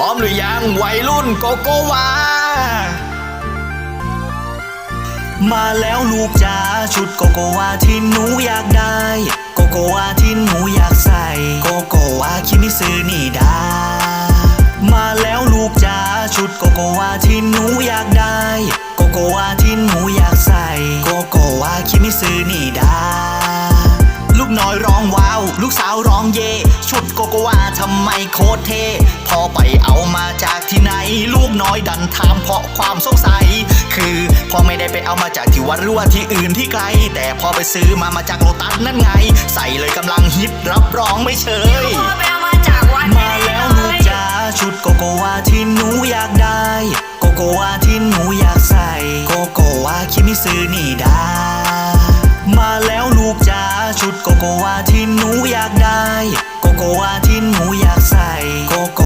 พร้อมหรือยังวัยรุ่นโกโกวา มาแล้วลูกจ๋าชุดโกโกวาที่หนูอยากได้ โกโกวาที่หนูอยากใส่ โกโกวาคิมิซึนี่ดา มาแล้วลูกจ๋าชุดโกโกวาที่หนูอยากได้ โกโกวาที่หนูอยากใส่ โกโกวาคิมิซึนี่ดา ลูกสาวร้องเย่ชุดโกโกวาทำไมโคตรเท่พอไปเอามาจากที่ไหน ลูกน้อยดันถามเพราะความสงสัย คือพอไม่ได้ไปเอามาจากที่วัดหรือว่าที่อื่นที่ไกล แต่พอไปซื้อมามาจากโลตัสนั่นไง ใส่เลยกำลังฮิตรับรองไม่เชยพ่อไปเอามาจากวัดมาแล้วลูกจ๋าชุดโกโกวาที่หนูอยากได้ โกโกวาที่หนูอยากใส่ โกโกวาคิมิซึนี่ด ชุดโกโกวาที่หนูอยากได้ โกโกวาที่หนู